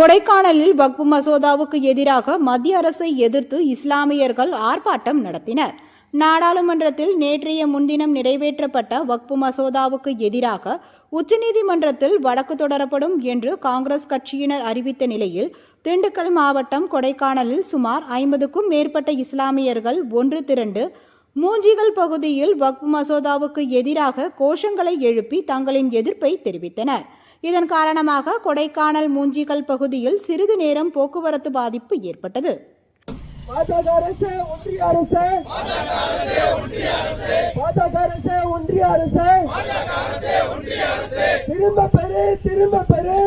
கொடைக்கானலில் வக்பு மசோதாவுக்கு எதிராக மத்திய அரசை எதிர்த்து இஸ்லாமியர்கள் ஆர்ப்பாட்டம் நடத்தினர். நாடாளுமன்றத்தில் நேற்றைய முன்தினம் நிறைவேற்றப்பட்ட வக்பு மசோதாவுக்கு எதிராக உச்சநீதிமன்றத்தில் வழக்கு தொடரப்படும் என்று காங்கிரஸ் கட்சியினர் அறிவித்த நிலையில் திண்டுக்கல் மாவட்டம் கொடைக்கானலில் சுமார் ஐம்பதுக்கும் மேற்பட்ட இஸ்லாமியர்கள் ஒன்று திரண்டு மூஞ்சிகள் பகுதியில் வக்பு மசோதாவுக்கு எதிராக கோஷங்களை எழுப்பி தங்களின் எதிர்ப்பை தெரிவித்தனர். இதன் காரணமாக கொடைக்கானல் மூஞ்சிகல் பகுதியில் சிறிது நேரம் போக்குவரத்து பாதிப்பு ஏற்பட்டது. பாஜக அரசு ஒன்றிய அரசு. பாஜக அரசு ஒன்றிய அரசு. திரும்ப பெறு திரும்ப பெறு.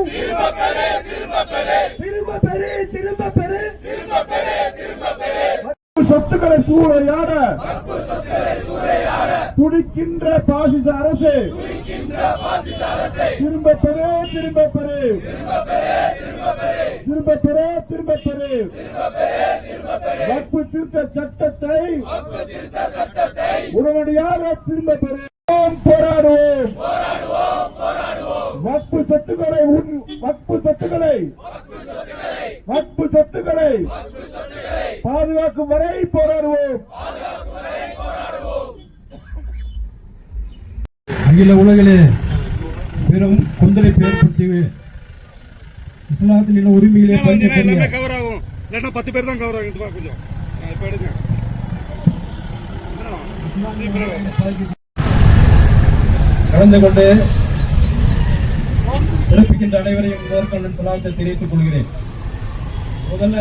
திரும்ப பெறு திரும்ப பெறு. சொத்துக்களை சூறையாட. துடிக்கின்ற பாசிச அரசு. திரும்ப பெறு திரும்ப பெறு திரும்ப பெறு திரும்ப பெறு வக்பு திருத்த சட்டத்தை உடனடியாக திரும்ப பெறுவோம் போராடுவோம். வக்பு சொத்துக்களை உன்- வக்பு சொத்துக்களை. வக்பு சொத்துக்களை. பாதுகாக்கும் வரை போராடுவோம். அகில உலகிலே பெரும் கொந்தளிப்பு ஏற்படுத்தி இஸ்லாத்தில் உள்ள உரிமையிலே கவர் ஆகும் இல்லைன்னா பத்து பேர் தான் கவர் ஆகும் இதுவா கொஞ்சம். ஆ, இப்ப எடுங்க. கலந்து கொண்டு சிறப்பிக்கின்ற அனைவரையும் முதற்கொண்டு சலாத்தை தெரிவித்துக் கொள்கிறேன். முதல்ல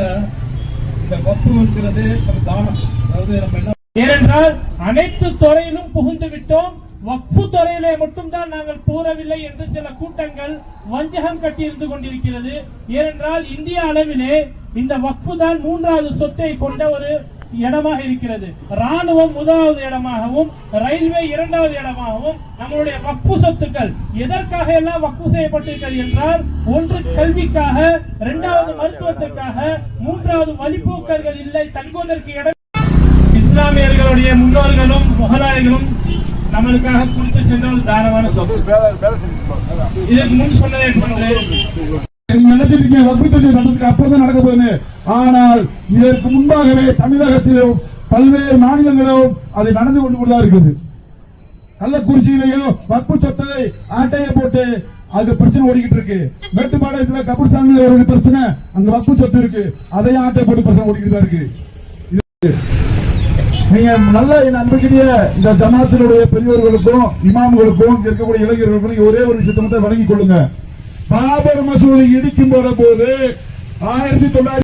இந்த வப்பு என்கிறது தானம். அதாவது நம்ம என்ன ஏனென்றால் அனைத்து துறையிலும் புகுந்து விட்டோம். வக்ஃபு துறையிலே மட்டும்தான் நாங்கள் கூறவில்லை என்று சில கூட்டங்கள் வஞ்சகம் கட்டி இருந்து கொண்டிருக்கிறது. ஏனென்றால் இந்திய அளவிலே இந்த வக்ஃபு தான் மூன்றாவது சொத்தை கொண்ட ஒரு இடமாக இருக்கிறது. ராணுவம் முதலாவது இடமாகவும் ரயில்வே இரண்டாவது இடமாகவும் நம்மளுடைய வக்ஃபு சொத்துக்கள் எதற்காக எல்லாம் வக்ஃபு செய்யப்பட்டிருக்கிறது என்றால் ஒன்று கல்விக்காக இரண்டாவது மருத்துவத்திற்காக மூன்றாவது வழிபோக்கர்கள் இல்லை தங்குவதற்கு இடம் இஸ்லாமியர்களுடைய முன்னோர்களும் முகலாயர்களும் நம்மளுக்காக கொடுத்து சென்ற ஒரு தாராளமான சொத்து. இதற்கு முன் சொன்னதை நினைச்சிருக்கீங்க வக்பு தொழில் நடந்ததுக்கு அப்புறம் தான் நடக்க போகுது ஆனால் இதற்கு முன்பாகவே தமிழகத்திலும் பல்வேறு மாநிலங்களிலும் அது நடந்து கொண்டு கொண்டு தான் இருக்குது. கள்ளக்குறிச்சியிலேயோ வக்பு சொத்தை ஆட்டையை போட்டு அது பிரச்சனை ஓடிக்கிட்டு இருக்கு. மேட்டுப்பாளையத்துல கபூர்சாமியில் ஒரு பிரச்சனை அங்க வக்பு சொத்து இருக்கு. அதையும் ஆட்டை போட்டு பிரச்சனை ஓடிக்கிட்டு தான் இருக்கு. நீங்க நல்ல என் அன்புக்குரிய இந்த ஜமாத்தினுடைய பெரியவர்களுக்கும் இமாம்களுக்கும் இருக்கக்கூடிய இளைஞர்களுக்கும் ஒரே ஒரு விஷயத்தை மட்டும் வழங்கிக் கொள்ளுங்க. பாபர் மசூதி இடிக்கும் போற போது ஆயிரத்தி தொள்ளாயிரத்தி